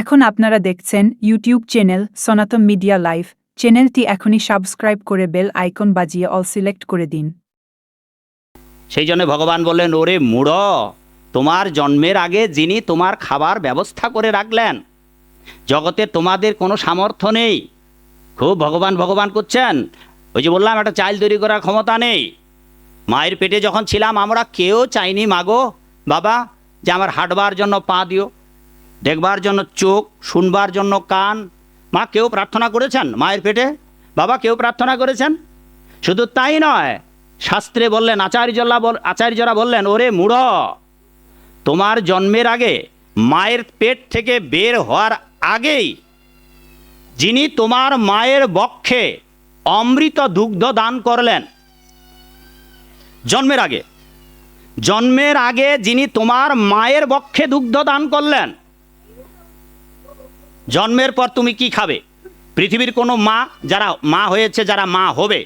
এখন আপনারা দেখছেন YouTube channel Sanatan media live চ্যানেলটি এখনই সাবস্ক্রাইব করে বেল আইকন বাজিয়ে অল সিলেক্ট করে দিন। সেই জন্য ভগবান বললেন, ওরে মূঢ়, তোমার জন্মের আগে যিনি তোমার খাবার ব্যবস্থা করে রাখলেন, জগতে তোমাদের কোনো সামর্থ্য নেই। খুব ভগবান ভগবান করছেন। ওই যে বললাম, একটা চাইল তৈরি করার ক্ষমতা নেই। মায়ের পেটে যখন ছিলাম, আমরা কেউ চাইনি মাগো বাবা, যে আমার হাঁটবার জন্য পা দিও। দেখবার জন্য চোখ, শুনবার জন্য কান। মা, কেউ প্রার্থনা করেছেন মায়ের পেটে? বাবা, কেউ প্রার্থনা করেছেন? শুধু তাই নয়, শাস্ত্রে বললেন আচার্যরা বল, আচার্যরা বললেন, ওরে মূঢ়, তোমার জন্মের আগে, মায়ের পেট থেকে বের হওয়ার আগেই, যিনি তোমার মায়ের বক্ষে অমৃত দুগ্ধ দান করলেন, জন্মের আগে জন্মের আগে যিনি তোমার মায়ের বক্ষে দুগ্ধ দান করলেন জন্মের পর তুমি কি খাবে? পৃথিবীর কোনো মা যারা, মা হয়েছে যারা মা হবে,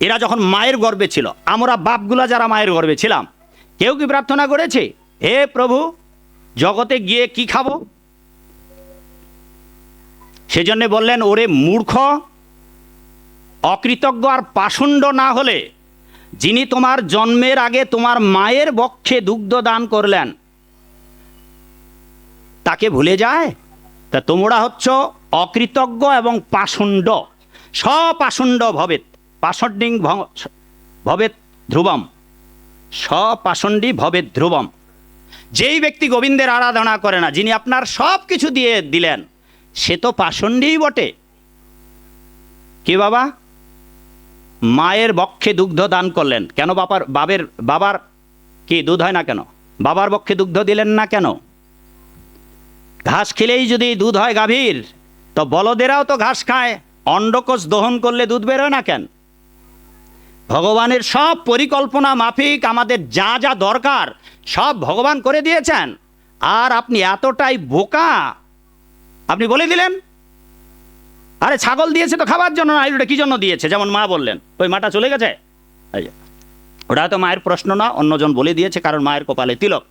এরা যখন মায়ের গর্বে ছিল, আমরা বাপগুলা যারা মায়ের গর্বে ছিলাম, কেউ কি প্রার্থনা করেছে? হে প্রভু, জগতে গিয়ে কি খাব? সেজন্য বললেন, ওরে মূর্খ, অকৃতজ্ঞ আর পাষণ্ড না হলে যিনি তোমার জন্মের আগে তোমার মায়ের বক্ষে দুগ্ধ দান করলেন, তাকে ভুলে যায়? তা তোমরা হচ্ছ অকৃতজ্ঞ এবং পাষণ্ড। সপাষণ্ড ভবেত পাষণ্ডিং ভবেত ধ্রুবম। সপাষণ্ডী ভবেত ধ্রুবম। যেই ব্যক্তি গোবিন্দের আরাধনা করে না, যিনি আপনার সব কিছু দিয়ে দিলেন, সে তো পাষণ্ডীই বটে। কি বাবা? মায়ের বক্ষে দুগ্ধ দান করলেন। কেন বাবার বাবের বাবার কি দুধ হয় না কেন? বাবার বক্ষে দুগ্ধ দিলেন না কেন? ঘাস খেলেই যদি দুধ হয় গাভীর, তো বলদেরাও তো ঘাস খায়। অন্ডকোষ দহন করলে দুধ বেরোয় না কেন? ভগবানের সব পরিকল্পনা, মাফিক, আমাদের যা যা দরকার, সব ভগবান করে দিয়েছেন। আর আপনি এতটাই বোকা। আপনি বলে দিলেন? আরে ছাগল দিয়েছে তো খাবার জন্য, না ওটা কি জন্য দিয়েছে? যেমন মা বললেন। ওই মাটা চলে গেছে। ওটা তো মায়ের প্রশ্ন না, অন্যজন বলে দিয়েছে, কারণ মায়ের কপালে তিলক।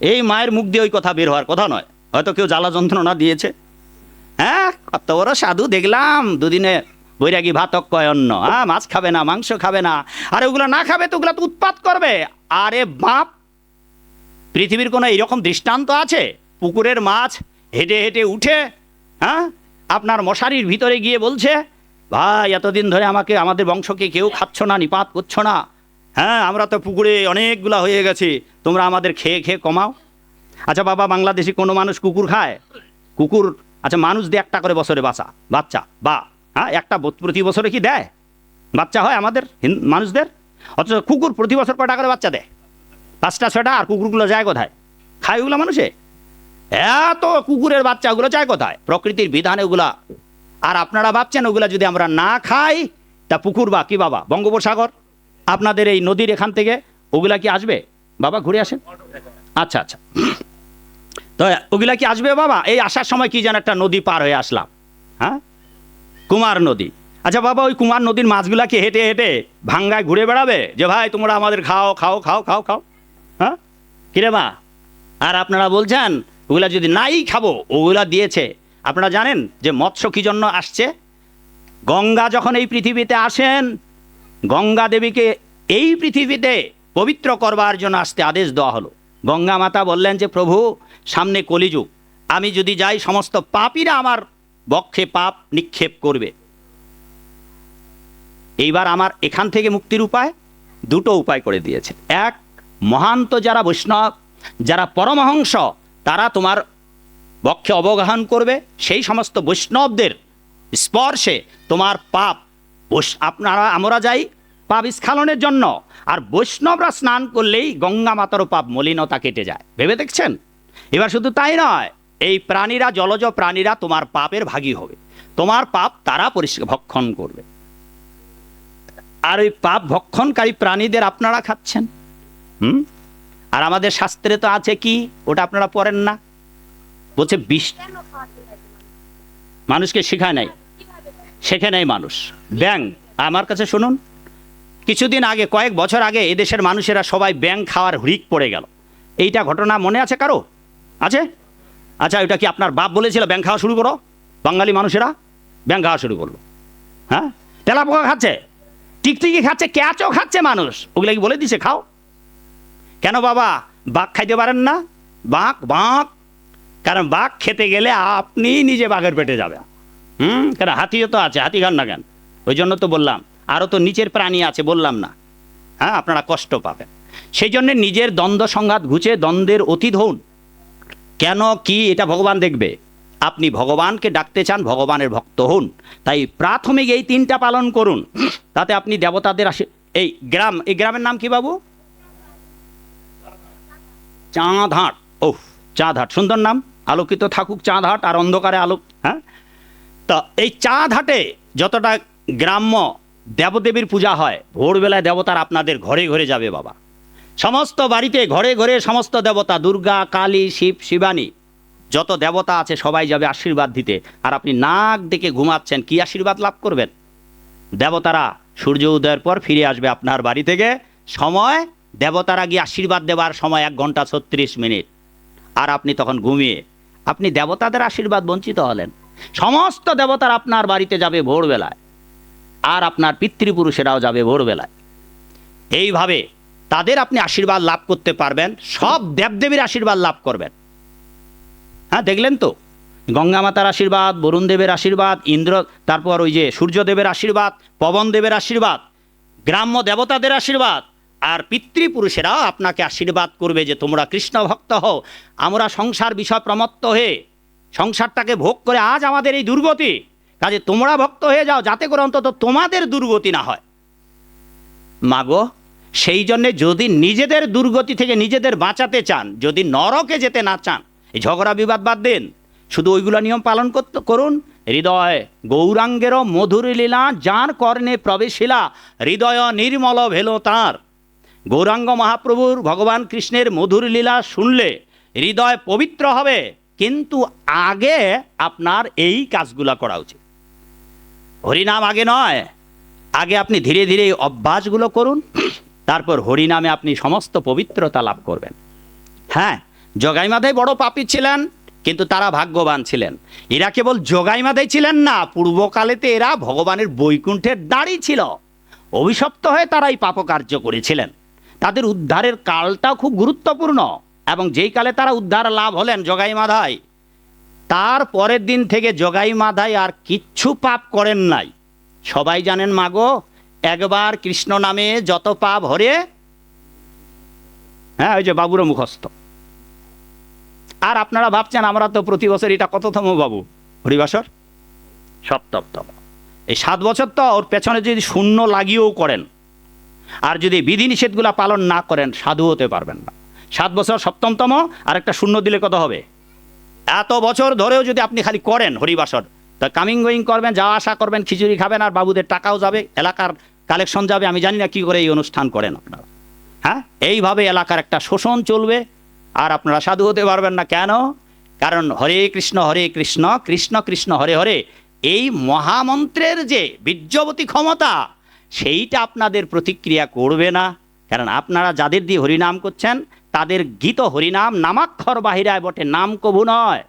এই মায়ের মুখ দিয়ে ওই কথা বের হওয়ার কথা নয়। হয়তো কেউ জ্বালা যন্ত্রণা দিয়েছে। হ্যাঁ কত বড় সাধু দেখলাম, দুদিনে বৈরাগী ভাতক কয় অন্ন। হ্যাঁ মাছ খাবে না, মাংস খাবে না। আরে ওগুলো না খাবে তো ওগুলো তো উৎপাত করবে। আরে বাপ, পৃথিবীর কোনো এরকম দৃষ্টান্ত আছে? পুকুরের মাছ হেঁটে হেঁটে উঠে হ্যাঁ আপনার মশারির ভিতরে গিয়ে বলছে, ভাই, এতদিন ধরে আমাকে, আমাদের বংশকে কেউ খাচ্ছ না, নিপাত করছ না। হ্যাঁ আমরা তো পুকুরে অনেকগুলা হয়ে গেছি। তোমরা আমাদের খেয়ে খেয়ে কমাও। আচ্ছা বাবা, বাংলাদেশি কোনো মানুষ কুকুর খায়? কুকুর আচ্ছা মানুষ দিয়ে একটা করে বছরে বাঁচা বাচ্চা, বা হ্যাঁ একটা প্রতি বছরে কি দেয়? বাচ্চা হয় আমাদের মানুষদের? অথচ কুকুর প্রতি বছর কটা করে বাচ্চা দেয়? পাঁচটা ছটা আর কুকুরগুলো যায় কোথায়? খায় ওগুলো মানুষে? এত কুকুরের বাচ্চাগুলো যায় কোথায়? প্রকৃতির বিধানে ওগুলা আর আপনারা ভাবছেন ওগুলা যদি আমরা না খাই, তা পুকুর বা কি বাবা, বঙ্গোপসাগর? আপনাদের এই নদীর এখান থেকে ওগুলা কি আসবে? বাবা, ঘুরে আসেন। আচ্ছা আচ্ছা। তো ওগুলা কি আসবে বাবা? এই আসার সময় কি যেন একটা নদী পার হয়ে আসলাম। হ্যাঁ? কুমার নদী। আচ্ছা বাবা, ওই কুমার নদীর মাছগুলা কি হেঁটে হেঁটে ভাঙ্গায় ঘুরে বেড়াবে? যে ভাই, তোমরা আমাদের খাও খাও খাও খাও খাও। হ্যাঁ? কিরে মা? আর আপনারা বলছেন, ওগুলা যদি নাই খাব, ওগুলা দিয়েছে। আপনারা জানেন যে মৎস্য কি জন্য আসছে? গঙ্গা যখন এই পৃথিবীতে আসেন, গঙ্গা দেবীকে এই পৃথিবীতে পবিত্র করবার জন্য আসতে আদেশ দেওয়া হলো। গঙ্গা মাতা বললেন যে, প্রভু, সামনে কলিযুগ। আমি যদি যাই, সমস্ত পাপীরা আমার বক্ষে পাপ নিক্ষেপ করবে। এইবার আমার এখান থেকে মুক্তির উপায় দুটো উপায় করে দিয়েছে। এক, মহান্ত যারা বৈষ্ণব, যারা পরমহংস, তারা তোমার বক্ষে অবগাহন করবে। সেই সমস্ত বৈষ্ণবদের স্পর্শে তোমার পাপ আপনারা আমরা যাই পাপ স্খালনের জন্য। আর বৈষ্ণবরা স্নান করলেই গঙ্গা মাতারও পাপ মলিনতা কেটে যায়। ভেবে দেখছেন? এবার শুধু তাই নয়, এই প্রাণীরা, জলজ প্রাণীরা তোমার পাপের ভাগী হবে। তোমার পাপ তারা পরিষ্কার ভক্ষণ করবে। আর ওই পাপ ভক্ষণকারী প্রাণীদের আপনারা খাচ্ছেন? হুম? আর আমাদের শাস্ত্রে তো আছে কি? ওটা আপনারা পড়েন না? বলছে, বিষ মানুষকে শেখায় নাই। শেখে নাই মানুষ। ব্যাং, আমার কাছে শুনুন। কিছুদিন আগে, কয়েক বছর আগে এদেশের মানুষেরা সবাই ব্যাং খাওয়ার হুরিক পড়ে গেল। এইটা ঘটনা মনে আছে কারও? আছে? আচ্ছা ওটা কি আপনার বাপ বলেছিল ব্যাংক খাওয়া শুরু করো? বাঙালি মানুষেরা ব্যাংক খাওয়া শুরু করল। হ্যাঁ? তেলা পোকা খাচ্ছে? টিকটিকি খাচ্ছে ক্যাচও খাচ্ছে মানুষ। ওগুলো কি বলে দিছে? খাও। কেন বাবা? বাঘ খাইতে পারেন না। বাঘ বাঘ। কারণ বাঘ খেতে গেলে আপনি নিজে বাঘের পেটে যাবেন। হুম? কেন হাতিও তো আছে, হাতি খান না কেন? ওই জন্য তো বললাম। আরও তো নিচের প্রাণী আছে, বললাম না। হ্যাঁ আপনারা কষ্ট পাবেন। সেই জন্য নিজের দ্বন্দ্ব সংঘাত ঘুচে দ্বন্দ্বের অতীত হন কেন, কি, এটা ভগবান দেখবে। আপনি ভগবানকে ডাকতে চান, ভগবানের ভক্ত হন তাই প্রাথমিক এই তিনটা পালন করুন। তাতে আপনি দেবতাদের আসে এই গ্রাম, এই গ্রামের নাম কি বাবু? চাঁদহাট। ওহ চাঁদহাট। সুন্দর নাম। আলোকিত থাকুক চাঁদহাট, আর অন্ধকারে আলোক হ্যাঁ? তা এই চাঁদহাটে যতটা গ্রাম্য দেবদেবীর পূজা হয়। ভোরবেলায় দেবতার আপনাদের ঘরে ঘরে যাবে বাবা। সমস্ত বাড়িতে ঘরে ঘরে সমস্ত দেবতা, দুর্গা, কালী, শিব, শিবানী, যত দেবতা আছে সবাই যাবে আশীর্বাদ দিতে। আর আপনি নাক ডেকে ঘুমাচ্ছেন, কি আশীর্বাদ লাভ করবেন? দেবতারা সূর্য উদয়ের পর ফিরে আসবে আপনার বাড়ি থেকে। সময় দেবতারা গিয়ে আশীর্বাদ দেওয়ার সময় এক ঘণ্টা ছত্রিশ মিনিট। আর আপনি তখন ঘুমিয়ে, আপনি দেবতাদের আশীর্বাদ বঞ্চিত হলেন। সমস্ত দেবতার আপনার বাড়িতে যাবে ভোরবেলায়। আর আপনার পিতৃপুরুষেরাও যাবে ভোরবেলায়। এইভাবে তাদের আপনি আশীর্বাদ লাভ করতে পারবেন, সব দেবদেবীর আশীর্বাদ লাভ করবেন। হ্যাঁ দেখলেন তো? গঙ্গা মাতার আশীর্বাদ, বরুণ দেবের আশীর্বাদ, ইন্দ্র, তারপর ওই যে সূর্যদেবের আশীর্বাদ, পবন দেবের আশীর্বাদ, গ্রাম্য দেবতাদের আশীর্বাদ, আর পিতৃপুরুষেরা আপনাকে আশীর্বাদ করবে যে তোমরা কৃষ্ণ ভক্ত হও, আমরা সংসার বিষয় প্রমত্ত হয়ে সংসারটাকে ভোগ করে আজ আমাদের এই দুর্গতি। কাজে তোমরা ভক্ত হয়ে যাও, যাতে করে অন্তত তোমাদের দুর্গতি না হয়। মাগো, সেই জন্যে যদি নিজেদের দুর্গতি থেকে নিজেদের বাঁচাতে চান, যদি নরকে যেতে না চান, এই ঝগড়া বিবাদ বাদ দিন, শুধু ওইগুলো নিয়ম পালন করতে করুন। হৃদয় গৌরাঙ্গেরও মধুর লীলা, যার কর্ণে প্রবেশিলা, হৃদয় নির্মল ভেল তাঁর। গৌরাঙ্গ মহাপ্রভুর ভগবান কৃষ্ণের মধুর লীলা শুনলে হৃদয় পবিত্র হবে, কিন্তু আগে আপনার এই কাজগুলা করা উচিত। হরিনাম আগে নয়, আগে আপনি ধীরে ধীরে এই অভ্যাসগুলো করুন, তারপর হরিনামে আপনি সমস্ত পবিত্রতা লাভ করবেন। হ্যাঁ জগাইমাধাই বড় পাপী ছিলেন, কিন্তু তারা ভাগ্যবান ছিলেন। এরা কেবল জগাইমাধাই ছিলেন না, পূর্বকালেতে এরা ভগবানের বৈকুণ্ঠের দাঁড়ি ছিল। অভিশপ্ত হয়ে তারা এই পাপকার্য করেছিলেন। তাদের উদ্ধারের কালটাও খুব গুরুত্বপূর্ণ, এবং যেই কালে তারা উদ্ধার লাভ হলেন জগাইমাধায় তার পরের দিন থেকে জগাই মাধাই আর কিচ্ছু পাপ করেন নাই। সবাই জানেন মাগো, একবার কৃষ্ণ নামে যত পাপ হরে হ্যাঁ ওই যে বাবুর মুখস্থ। আর আপনারা ভাবছেন, আমরা তো প্রতি বছর এটা কততম বাবু? হরিবাসর? সপ্তমতম। এই সাত বছর তো ওর পেছনে যদি শূন্য লাগিয়েও করেন, আর যদি বিধিনিষেধগুলা পালন না করেন, সাধু হতে পারবেন না। সাত বছর সপ্তমতম আর একটা শূন্য দিলে কত হবে? এত বছর ধরেও যদি আপনি খালি করেন হরিবাসর, তা কামিং গোয়িং করবেন যাওয়া আসা করবেন, খিচুড়ি খাবেন আর বাবুদের টাকাও যাবে, এলাকার কালেকশন যাবে, আমি জানি না কি করে এই অনুষ্ঠান করেন আপনারা। হ্যাঁ? এইভাবে এলাকার একটা শোষণ চলবে, আর আপনারা সাধু হতে পারবেন না। কেন? কারণ হরে কৃষ্ণ হরে কৃষ্ণ কৃষ্ণ কৃষ্ণ, হরে হরে, এই মহামন্ত্রের যে বীর্যবতী ক্ষমতা, সেইটা আপনাদের প্রতিক্রিয়া করবে না। কারণ আপনারা যাদের দিয়ে হরিনাম করছেন তাদের গীত হরিনাম নামাক্ষর বাহিরায় বটে, নাম কভু নয়।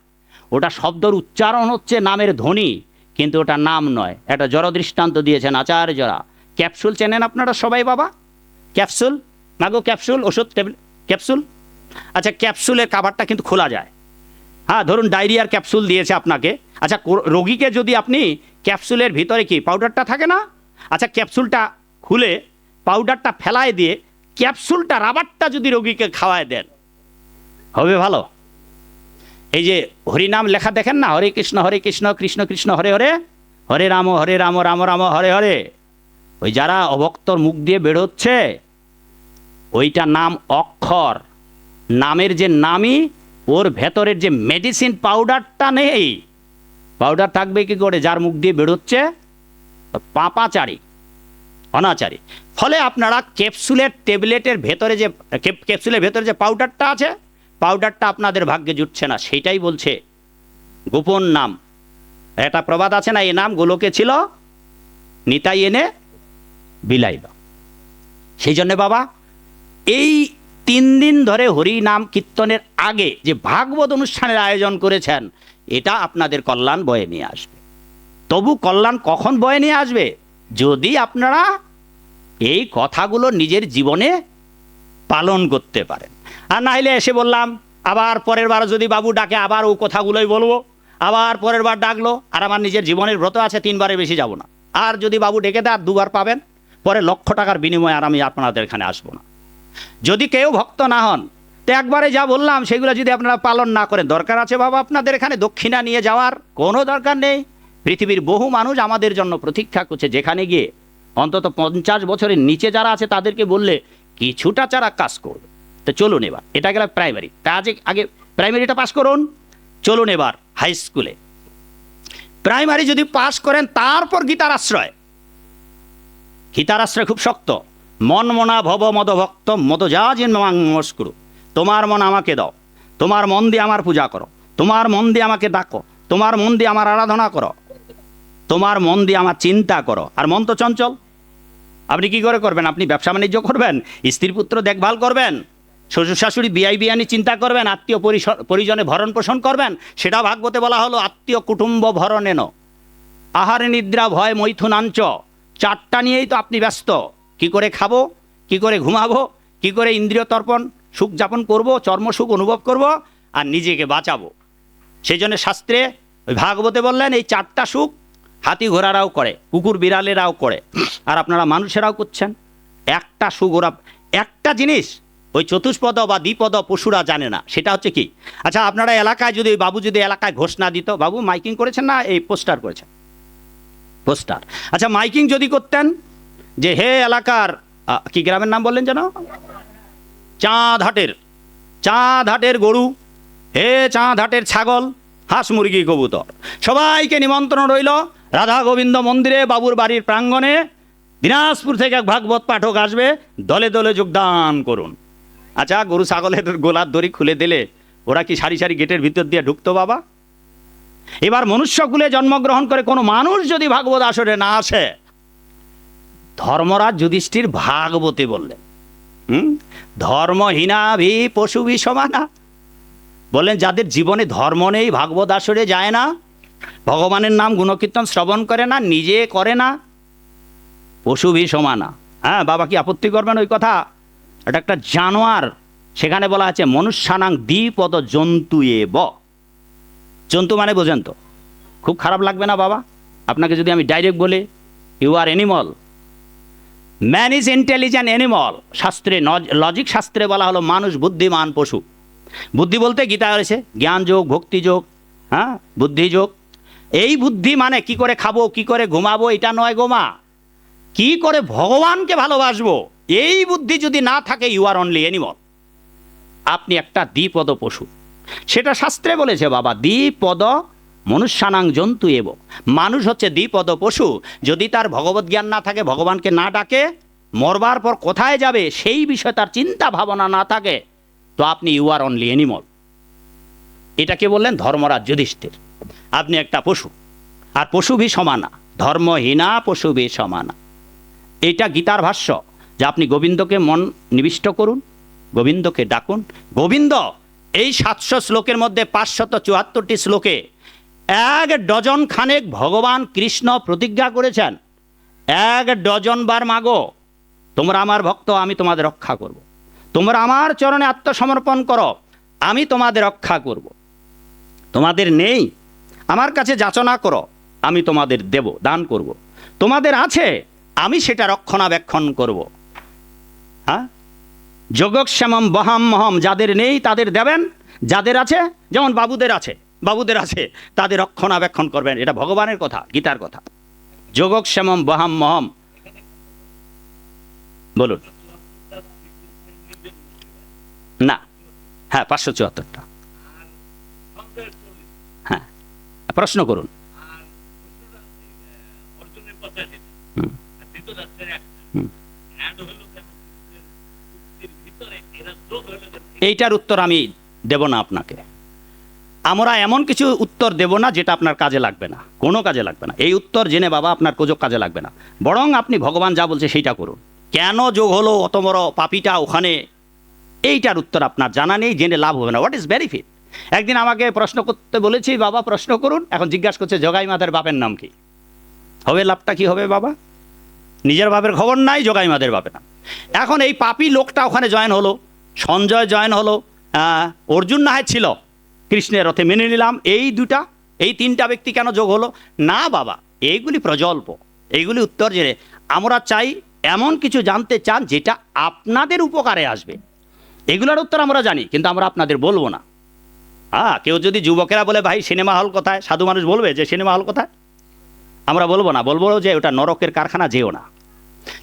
ওটা শব্দর উচ্চারণ হচ্ছে নামের ধ্বনি, কিন্তু ওটা নাম নয়। একটা জড় দৃষ্টান্ত দিয়েছেন আচার্যরা ক্যাপসুল চেনেন আপনারা সবাই বাবা? ক্যাপসুল? মাগো ক্যাপসুল, ওষুধ ক্যাপসুল? আচ্ছা ক্যাপসুলের কাভারটা কিন্তু খোলা যায়। হ্যাঁ ধরুন ডায়রিয়ার ক্যাপসুল দিয়েছে আপনাকে। আচ্ছা রোগীকে যদি আপনি ক্যাপসুলের ভিতরে কি, পাউডারটা থাকে না? আচ্ছা ক্যাপসুলটা খুলে পাউডারটা ফেলায় দিয়ে ক্যাপসুলটা, রাবারটা যদি রোগীকে খাওয়ায় দেন, হবে ভালো। এই যে হরিনাম লেখা দেখেন না? হরে কৃষ্ণ হরে কৃষ্ণ কৃষ্ণ কৃষ্ণ, হরে হরে হরে রাম হরে রাম রাম রাম, হরে হরে। ওই যারা অভক্তর মুখ দিয়ে বেরোচ্ছে ওইটা নাম অক্ষর। নামের যে নামই, ওর ভেতরের যে মেডিসিন পাউডারটা নেই পাউডার থাকবে কি করে? যার মুখ দিয়ে বেরোচ্ছে, পাপাচারী। অনাচারী। ফলে আপনারা ক্যাপসুলের ট্যাবলেটের ভেতরে যে ক্যাপসুলের ভেতরে যে পাউডারটা আছে, পাউডারটা আপনাদের ভাগ্যে জুটছে না সেটাই বলছে গোপন নাম। একটা প্রবাদ আছে না, এ নাম গোলকে ছিল, নিতাই এনে বিলাইল। সেই জন্যে বাবা, এই তিন দিন ধরে হরি নাম কীর্তনের আগে যে ভাগবত অনুষ্ঠানের আয়োজন করেছেন, এটা আপনাদের কল্যাণ বয়ে নিয়ে আসবে। তবু কল্যাণ কখন বয়ে নিয়ে আসবে? যদি আপনারা এই কথাগুলো নিজের জীবনে পালন করতে পারেন। আর না হলে এসে বললাম, আবার পরের বার যদি বাবু ডাকে, আবার ও কথাগুলোই বলব। আবার পরের বার ডাকলো, আর আমার নিজের জীবনের ব্রত আছে তিনবারে বেশি যাব না। আর যদি বাবু ডেকে দেয়, আর দুবার পাবেন, পরে লক্ষ টাকার বিনিময়ে আর আমি আপনাদের এখানে আসব না। যদি কেউ ভক্ত না হন, তো একবারে যা বললাম, সেগুলো যদি আপনারা পালন না করেন, দরকার আছে বাবা আপনাদের এখানে দক্ষিণা নিয়ে যাওয়ার কোনো দরকার নেই। পৃথিবীর বহু মানুষ আমাদের জন্য প্রতীক্ষা করছে যেখানে গিয়ে অন্তত পঞ্চাশ বছরের নিচে যারা আছে তাদেরকে বললে কিছুটা যারা কাজ করবে তো চলুন এবার, এটা গেল প্রাইমারি তা আজ আগে প্রাইমারিটা পাস করুন। চলুন এবার হাই স্কুলে প্রাইমারি যদি পাস করেন, তারপর গীতার আশ্রয়। গীতার আশ্রয় খুব শক্ত। মন মনা ভব মদ ভক্ত মদ যা নমস্কুরু তোমার মন আমাকে দাও। তোমার মন দিয়ে আমার পূজা করো। তোমার মন দিয়ে আমাকে ডাকো। তোমার মন দিয়ে আমার আরাধনা করো। তোমার মন দিয়ে আমার চিন্তা করো। আর মন তো চঞ্চল। আপনি কি করে করবেন? আপনি ব্যবসা বাণিজ্য করবেন স্ত্রী পুত্র দেখভাল করবেন, শ্বশুর শাশুড়ি বিআই বিয়ানি চিন্তা করবেন, আত্মীয় পরিজনে ভরণ পোষণ করবেন, সেটা ভাগবতে বলা হলো আত্মীয় কুটুম্ব ভরণেন আহারে নিদ্রা ভয় মৈথুনাঞ্চ। চারটা নিয়েই তো আপনি ব্যস্ত। কি করে খাব? কি করে ঘুমাবো? কি করে ইন্দ্রিয় তর্পণ, সুখ যাপন করব, চর্ম সুখ অনুভব করব, আর নিজেকে বাঁচাবো। সেই জন্য শাস্ত্রে ওই ভাগবতে বললেন, এই চারটা সুখ হাতি ঘোড়ারাও করে, কুকুর বিড়ালেরাও করে। আর আপনারা মানুষেরাও করছেন। একটা সুখ ওরা একটা জিনিস ওই চতুষ্পদ বা দ্বিপদ পশুরা জানে না, সেটা হচ্ছে কি? আচ্ছা আপনারা এলাকায় যদি, বাবু যদি এলাকায় ঘোষণা দিত, বাবু মাইকিং করেছেন না এই পোস্টার করেছেন? পোস্টার। আচ্ছা মাইকিং যদি করতেন যে, হে এলাকার কি গ্রামের নাম বললেন যেন? চাঁদ হাটের চাঁদ হাটের গরু, হে চাঁদ হাটের ছাগল, হাঁস মুরগি, কবুতর। সবাইকে নিমন্ত্রণ রইল। রাধা গোবিন্দ মন্দিরে বাবুর বাড়ির প্রাঙ্গণে দিনাজপুর থেকে এক ভাগবত পাঠক আসবে, দলে দলে যোগদান করুন। আচ্ছা গরু ছাগলের গোলার দড়ি খুলে দিলে ওরা কি সারি সারি গেটের ভিতর দিয়ে ঢুকতো বাবা? এবার মনুষ্যকুলে জন্মগ্রহণ করে কোনো মানুষ যদি ভাগবত আসরে না আসে, ধর্মরাজ যুধিষ্ঠির ভাগবতী বললেন, হুম? ধর্মহীনা ভি পশু ভি সমানা বললেন, যাদের জীবনে ধর্ম নেই, ভাগবত আসরে যায় না। ভগবানের নাম গুণকীর্তন শ্রবণ করে না, নিজে করে না। পশু ভি সমানা হ্যাঁ বাবা কি আপত্তি করবেন ওই কথা? এটা একটা জানোয়ার। সেখানে বলা আছে, মনুষ্যানাং দ্বিপদ জন্তু এ ব জন্তু মানে বোঝেন তো। খুব খারাপ লাগবে না বাবা? আপনাকে যদি আমি ডাইরেক্ট বলি you are animal man is intelligent animal শাস্ত্রে লজিক শাস্ত্রে বলা হলো মানুষ বুদ্ধিমান পশু। বুদ্ধি বলতে গীতা রয়েছে জ্ঞান যোগ ভক্তি যোগ হ্যাঁ বুদ্ধি যোগ এই বুদ্ধি মানে কি করে খাব, কি করে ঘুমাবো, এটা নয় গোমা কি করে ভগবানকে ভালোবাসবো? এই বুদ্ধি যদি না থাকে ইউ আর অনলি অ্যানিমল আপনি একটা দ্বিপদ পশু। সেটা শাস্ত্রে বলেছে বাবা, দ্বিপদ মনুষ্যানাং জন্তু এব। মানুষ হচ্ছে দ্বিপদ পশু। যদি তার ভগবত জ্ঞান না থাকে, ভগবানকে না ডাকে, মরবার পর কোথায় যাবে, সেই বিষয়ে তার চিন্তা ভাবনা না থাকে, তো আপনি ইউ আর অনলি অ্যানিমল এটাকে বললেন? ধর্মরাজ যুধিষ্ঠির আপনি একটা পশু। আর পশু ভি সমানা। ধর্মহীনা পশু ভি সমানা। এটা গীতার ভাষ্য, যে আপনি গোবিন্দকে মন নিবিষ্ট করুন, গোবিন্দকে ডাকুন। গোবিন্দ, এই সাতশো শ্লোকের মধ্যে পাঁচশত চুয়াত্তরটি শ্লোকে এক ডজন খানেক ভগবান কৃষ্ণ প্রতিজ্ঞা করেছেন। এক ডজন বার মাগো, তোমরা আমার ভক্ত, আমি তোমাদের রক্ষা করব। তোমরা আমার চরণে আত্মসমর্পণ করো, আমি তোমাদের রক্ষা করব। তোমাদের নেই আমার কাছে যাচনা করো, আমি তোমাদের দেব, দান করব। তোমাদের আছে, আমি সেটা রক্ষণাবেক্ষণ করব। হ্যাঁ যোগক্ষেমম বহাম মহম, যাদের নেই তাদের দেবেন, যাদের আছে, যেমন বাবুদের আছে বাবুদের আছে, তাদের রক্ষণাবেক্ষণ করবেন, এটা ভগবানের কথা, গীতার কথা। যোগক্ষেমম বহাম মহম। বলুন। না হ্যাঁ পাঁচশো চুয়াত্তরটা হ্যাঁ প্রশ্ন করুন। এইটার উত্তর আমি দেব না আপনাকে। আমরা এমন কিছু উত্তর দেব না যেটা আপনার কাজে লাগবে না, কোনো কাজে লাগবে না। এই উত্তর জেনে বাবা আপনার কোজো কাজে লাগবে না। বরং আপনি ভগবান যা বলছে সেইটা করুন। কেন যোগ হলো অত বড় পাপিটা ওখানে? এইটার উত্তর আপনার জানা নেই, জেনে লাভ হবে না। হোয়াট ইজ বেনিফিট একদিন আমাকে প্রশ্ন করতে বলেছি, বাবা, প্রশ্ন করুন। এখন জিজ্ঞাসা করছে, জগাই মাদের বাপের নাম কি? হবে, লাভটা কি হবে, বাবা? নিজের বাপের খবর নাই, জগাই মাদের বাপের নাম। এখন এই পাপি লোকটা ওখানে জয়েন হলো, সঞ্জয় জয়েন হলো অর্জুন না হয় ছিল, কৃষ্ণের রথে মেনে নিলাম। এই দুটা, এই তিনটা ব্যক্তি কেন যোগ হলো? না, বাবা, এইগুলি প্রজল্প, এইগুলি উত্তর জেনে আমরা চাই এমন কিছু জানতে চান যেটা আপনাদের উপকারে আসবে। এগুলোর উত্তর আমরা জানি, কিন্তু আমরা আপনাদের বলব না। হ্যাঁ কেউ যদি যুবকেরা বলে, ভাই, সিনেমা হল কোথায়? সাধু মানুষ বলবে যে, সিনেমা হল কোথায়? আমরা বলব না, বলব যে, ওটা নরকের কারখানা, যেও না।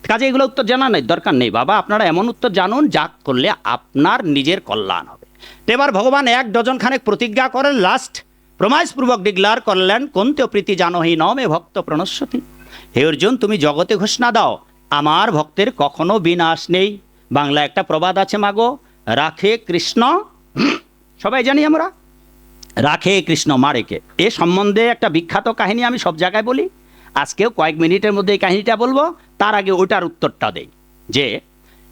কাজে এগুলো উত্তর জানা নেই, দরকার নেই। বাবা, আপনারা এমন উত্তর জানুন, যা করলে আপনার নিজের কল্যাণ হবে। তো এবার ভগবান এক ডজন খানেক প্রতিজ্ঞা করেন, লাস্ট প্রমাইসপূর্বক ডিক্লার করলেন কোনতেও প্রীতি জানহি নমে ভক্ত প্রণস্বতি হে অর্জুন, তুমি জগতে ঘোষণা দাও, আমার ভক্তের কখনো বিনাশ নেই। বাংলা একটা প্রবাদ আছে, মাগো, রাখে কৃষ্ণ। সবাই জানি আমরা? রাখে কৃষ্ণ মারেকে। এ সম্বন্ধে একটা বিখ্যাত কাহিনী আমি সব জায়গায় বলি। আজকেও কয়েক মিনিটের মধ্যে এই কাহিনীটা বলব। তার আগে ওটার উত্তরটা দেই। যে,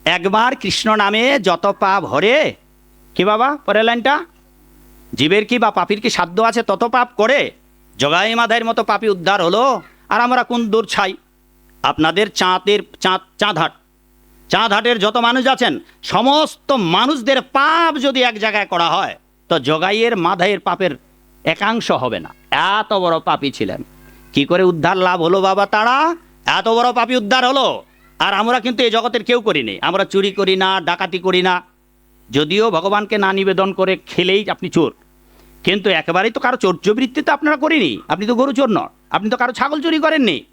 একবার কৃষ্ণ নামে যত পাপ হরে, কি বাবা, পরের লাইনটা? জীবের কি বা পাপির কি সাধ্য আছে তত পাপ করে? জগাই মাধাইয়ের মতো পাপি উদ্ধার হলো, আর আমরা কোন দূর ছাই? আপনাদের চাঁদের, চাঁদ, চাঁদহাট। চাঁদহাটের যত মানুষ আছেন, সমস্ত মানুষদের পাপ যদি এক জায়গায় করা হয় তো জগাইয়ের মাধাইয়ের পাপের একাংশ হবে না। এত বড় পাপি ছিলেন। কি করে উদ্ধার লাভ হলো বাবা তারা? এত বড় পাপি উদ্ধার হলো। আর আমরা কিন্তু এই জগতের কেউ করিনি আমরা চুরি করি না, ডাকাতি করি না। যদিও ভগবানকে না নিবেদন করে খেলেই আপনি চোর। কিন্তু একেবারেই তো কারও চৌর্যবৃত্তি তো আপনারা করিনি। আপনি তো গরু চোর নন। আপনি তো কারও ছাগল চুরি করেননি।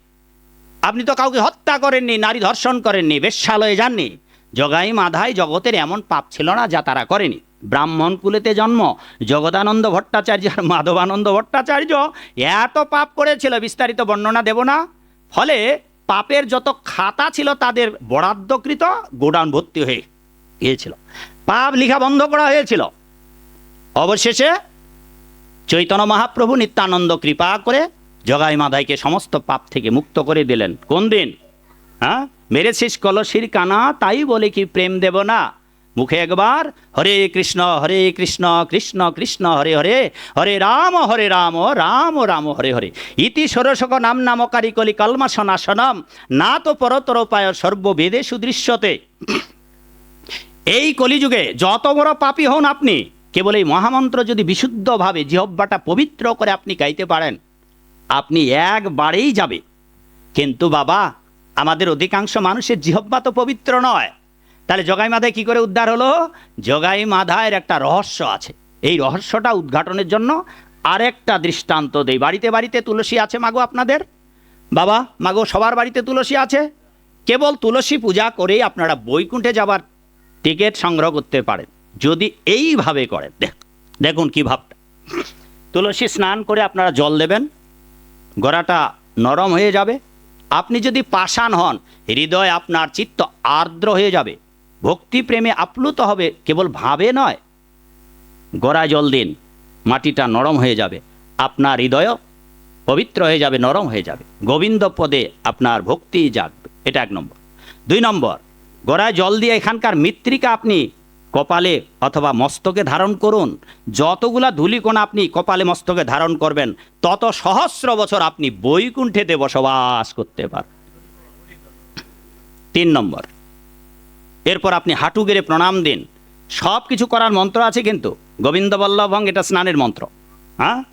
আপনি তো কাউকে হত্যা করেননি, নারী ধর্ষণ করেননি, বেশ্যালয়ে যাননি। জগাই মাধাই জগতের এমন পাপ ছিল না যা তারা করেনি। ব্রাহ্মণ কুলেতে জন্ম, জগদানন্দ ভট্টাচার্য আর মাধবানন্দ ভট্টাচার্য, এত পাপ করেছিল, বিস্তারিত বর্ণনা দেব না। ফলে পাপের যত খাতা ছিল তাদের বরাদ্দকৃত গোডাউন ভর্তি হয়ে গিয়েছিল। পাপ লিখা বন্ধ করা হয়েছিল। অবশেষে চৈতন্য মহাপ্রভু নিত্যানন্দ কৃপা করে জগাই মাধাইকে সমস্ত পাপ থেকে মুক্ত করে দিলেন। কোন দিন? হ্যাঁ? মেরেছিস কলসির কানা, তাই বলে কি প্রেম দেব না? মুখে একবার, হরে কৃষ্ণ হরে কৃষ্ণ কৃষ্ণ কৃষ্ণ, হরে হরে হরে রাম হরে রাম রাম রাম, হরে হরে। ইতি ষোড়শক নাম নামকারী কলি কলমা সনাসনম না তো পরতর পায় সর্ববেদে সুদৃশ্যতে। এই কলিযুগে যত বড় পাপী হন আপনি, কেবল এই মহামন্ত্র যদি বিশুদ্ধভাবে জিহব্বাটা পবিত্র করে আপনি গাইতে পারেন, আপনি একবারেই যাবে কিন্তু বাবা, আমাদের অধিকাংশ মানুষের জিহব্বা তো পবিত্র নয়। তাহলে জগাই মাধায় কি করে উদ্ধার হলো? জগাই মাধায়ের একটা রহস্য আছে। এই রহস্যটা উদ্ঘাটনের জন্য আরেকটা দৃষ্টান্ত দেই। বাড়িতে বাড়িতে তুলসী আছে মাগো আপনাদের? বাবা, মাগো সবার বাড়িতে তুলসী আছে? কেবল তুলসী পূজা করেই আপনারা বৈকুণ্ঠে যাবার টিকিট সংগ্রহ করতে পারেন। যদি এইভাবে করেন, দেখ- দেখুন কি ভাবটা। তুলসী স্নান করে আপনারা জল দেবেন, গড়াটা নরম হয়ে যাবে। আপনি যদি পাষাণ হন, হৃদয় আপনার চিত্ত আর্দ্র হয়ে যাবে। ভক্তি প্রেমে আপ্লুত হবে, কেবল ভাবে নয়। গড়ায় জল দিন, মাটিটা নরম হয়ে যাবে, আপনার হৃদয় পবিত্র হয়ে যাবে, নরম হয়ে যাবে। গোবিন্দ পদে আপনার ভক্তি জাগবে। এটা এক নম্বর। দুই নম্বর গড়ায় জল দিয়ে এখানকার মৃত্তিকা আপনি কপালে অথবা মস্তকে ধারণ করুন। যতগুলা ধূলিকণা আপনি কপালে মস্তকে ধারণ করবেন, তত সহস্র বছর আপনি বৈকুণ্ঠেতে বসবাস করতে পারেন তিন নম্বর এরপর আপনি হাঁটু গেড়ে প্রণাম দিন। সব কিছু করার মন্ত্র আছে কিন্তু। গোবিন্দ বল্লভং এটা স্নানের মন্ত্র। হ্যাঁ?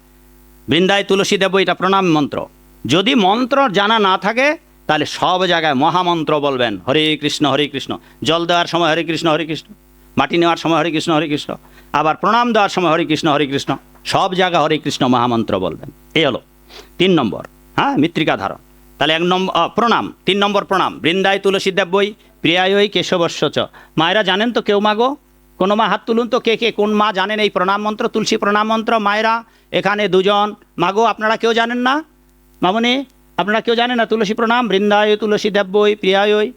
বৃন্দায় তুলসী দেব এটা প্রণাম মন্ত্র। যদি মন্ত্র জানা না থাকে, তাহলে সব জায়গায় মহামন্ত্র বলবেন, হরে কৃষ্ণ হরে কৃষ্ণ। জল দেওয়ার সময় হরে কৃষ্ণ হরে কৃষ্ণ। মাটি নেওয়ার সময় হরে কৃষ্ণ হরে কৃষ্ণ। আবার প্রণাম দেওয়ার সময় হরে কৃষ্ণ হরে কৃষ্ণ। সব জায়গায় হরে কৃষ্ণ মহামন্ত্র বলবেন। এই হলো তিন নম্বর। হ্যাঁ? মৃত্তিকা ধারণ তাহলে এক নম্বর প্রণাম, তিন নম্বর প্রণাম। বৃন্দায় তুলসী দেব্যই প্রিয়ায়ই কেশবস্য চ। মায়েরা জানেন তো কেউ মাগো কোনো মা হাত তুলুন তো কে কে, কোন মা জানেন এই প্রণাম মন্ত্র, তুলসী প্রণাম মন্ত্র? মায়েরা, এখানে দুজন। মাগো আপনারা কেউ জানেন না? মামনি, আপনারা কেউ জানেন না তুলসী প্রণাম? বৃন্দায় তুলসী দেব্যই প্রিয়ায়ই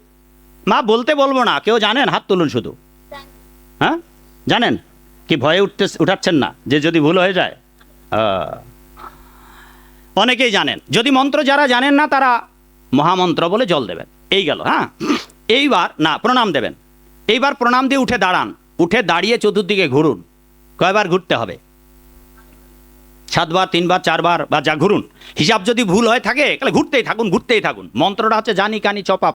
মা, বলতে বলব না, কেউ জানেন? হাত তুলুন শুধু। হ্যাঁ? জানেন? কি ভয়ে উঠতে উঠাচ্ছেন না, যে যদি ভুল হয়ে যায়। অনেকেই জানেন। যদি মন্ত্র যারা জানেন না, তারা মহামন্ত্র বলে জল দেবেন। এই গেল হ্যাঁ? এইবার, না, প্রণাম দেবেন। এইবার প্রণাম দিয়ে উঠে দাঁড়ান। উঠে দাঁড়িয়ে চতুর্দিকে ঘুরুন। কয়বার ঘুরতে হবে? সাতবার, তিনবার, চারবার, বা যা ঘুরুন। হিসাব যদি ভুল হয়ে থাকে, তাহলে ঘুরতেই থাকুন ঘুরতেই থাকুন। মন্ত্রটা হচ্ছে জানি, কানি, চপা।